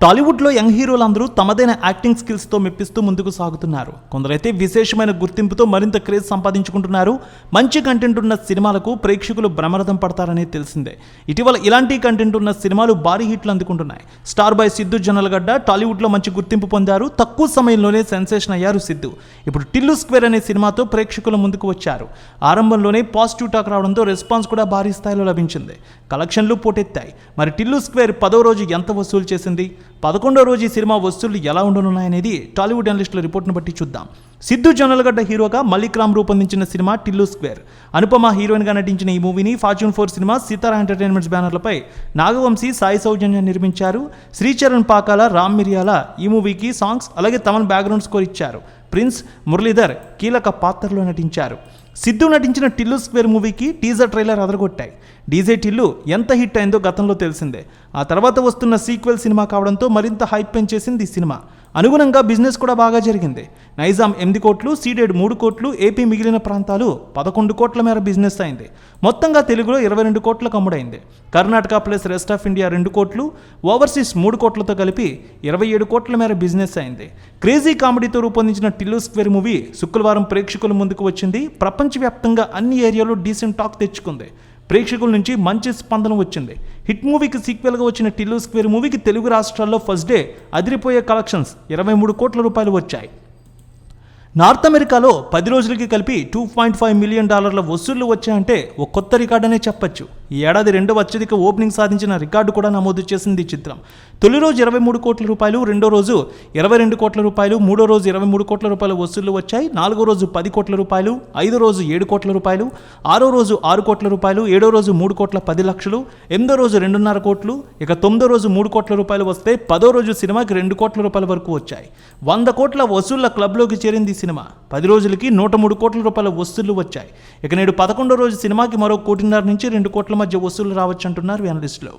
టాలీవుడ్లో యంగ్ హీరోలందరూ తమదైన యాక్టింగ్ స్కిల్స్తో మెప్పిస్తూ ముందుకు సాగుతున్నారు. కొందరైతే విశేషమైన గుర్తింపుతో మరింత క్రేజ్ సంపాదించుకుంటున్నారు. మంచి కంటెంట్ ఉన్న సినిమాలకు ప్రేక్షకులు బ్రహ్మరథం పడతారనే తెలిసిందే. ఇటీవల ఇలాంటి కంటెంట్ ఉన్న సినిమాలు భారీ హిట్లు అందుకుంటున్నాయి. స్టార్ బాయ్ సిద్ధు జొన్నలగడ్డ టాలీవుడ్లో మంచి గుర్తింపు పొందారు. తక్కువ సమయంలోనే సెన్సేషన్ అయ్యారు సిద్ధు. ఇప్పుడు టిల్లు స్క్వేర్ అనే సినిమాతో ప్రేక్షకుల ముందుకు వచ్చారు. ఆరంభంలోనే పాజిటివ్ టాక్ రావడంతో రెస్పాన్స్ కూడా భారీ స్థాయిలో లభించింది. కలెక్షన్లు పోటెత్తాయి. మరి టిల్లు స్క్వేర్ పదో రోజు ఎంత వసూలు చేసింది? పదకొండో రోజు ఈ సినిమా వసూళ్ళు ఎలా ఉండనున్నాయనేది టాలీవుడ్ అనలిస్టుల రిపోర్ట్ను బట్టి చూద్దాం. సిద్ధు జొన్నలగడ్డ హీరోగా మలిక్ రామ్ రూపొందించిన సినిమా టిల్లు స్క్వేర్. అనుపమ హీరోయిన్గా నటించిన ఈ మూవీని Fortune Four Cinema Sithara Entertainments బ్యానర్లపై Nagavamsi Sai Soujanya నిర్మించారు. శ్రీచరణ్ పాకాల రామ్ మిరియాల ఈ మూవీకి సాంగ్స్ అలాగే తమన్ బ్యాక్గ్రౌండ్ స్కోర్ ఇచ్చారు. ప్రిన్స్ మురళీధర్ కీలక పాత్రలో నటించారు. సిద్ధు నటించిన టిల్లు స్క్వేర్ మూవీకి టీజర్ ట్రైలర్ అదరగొట్టాయి. డీజే టిల్లు ఎంత హిట్ అయిందో గతంలో తెలిసిందే. ఆ తర్వాత వస్తున్న సీక్వెల్ సినిమా కావడంతో మరింత హైప్ పెంచేసింది ఈ సినిమా. అనుగుణంగా బిజినెస్ కూడా బాగా జరిగింది. నైజాం ఎనిమిది కోట్లు సీడెడ్ మూడు కోట్లు ఏపీ మిగిలిన ప్రాంతాలు పదకొండు కోట్ల మేర బిజినెస్ అయింది. మొత్తంగా తెలుగులో ఇరవై రెండు కోట్లకు అమ్ముడైంది. Karnataka plus rest of India రెండు కోట్లు ఓవర్సీస్ మూడు కోట్లతో కలిపి ఇరవై ఏడు కోట్ల మేర బిజినెస్ అయింది. క్రేజీ కామెడీతో రూపొందించిన టిల్లు స్క్వేర్ మూవీ శుక్రవారం ప్రేక్షకుల ముందుకు వచ్చింది. ప్రపంచవ్యాప్తంగా అన్ని ఏరియాలో డీసెంట్ టాక్ తెచ్చుకుంది. ప్రేక్షకుల నుంచి మంచి స్పందన వచ్చింది. హిట్ మూవీకి సీక్వెల్గా వచ్చిన టిల్లు స్క్వేర్ మూవీకి తెలుగు రాష్ట్రాల్లో ఫస్ట్ డే అదిరిపోయే కలెక్షన్స్ ఇరవై మూడు కోట్ల రూపాయలు వచ్చాయి. నార్త్ అమెరికాలో పది రోజులకి కలిపి టూ పాయింట్ ఫైవ్ మిలియన్ డాలర్ల వసూళ్ళు వచ్చాయంటే ఒక కొత్త రికార్డనే చెప్పొచ్చు. ఈ ఏడాది రెండవ అత్యధిక ఓపెనింగ్ సాధించిన రికార్డు కూడా నమోదు చేసింది ఈ చిత్రం. తొలి రోజు ఇరవై మూడు కోట్ల రూపాయలు రెండో రోజు ఇరవై రెండు కోట్ల రూపాయలు మూడో రోజు ఇరవై మూడు కోట్ల రూపాయల వసూళ్ళు వచ్చాయి నాలుగో రోజు పది కోట్ల రూపాయలు ఐదో రోజు ఏడు కోట్ల రూపాయలు ఆరో రోజు ఆరు కోట్ల రూపాయలు ఏడో రోజు మూడు కోట్ల పది లక్షలు ఎనిమిదో రోజు రెండున్నర కోట్లు ఇక తొమ్మిదో రోజు మూడు కోట్ల రూపాయలు వస్తే పదో రోజు సినిమాకి రెండు కోట్ల రూపాయల వరకు వచ్చాయి. వంద కోట్ల వసూళ్ళ క్లబ్లోకి చేరింది సినిమా. పది రోజులకి నూట మూడు కోట్ల రూపాయల వసూళ్ళు వచ్చాయి. ఇక నేడు పదకొండో రోజు సినిమాకి మరో కోటిన్నర నుంచి రెండు కోట్ల మధ్య వసూళ్ళు రావచ్చు అంటున్నారు అనలిస్టులు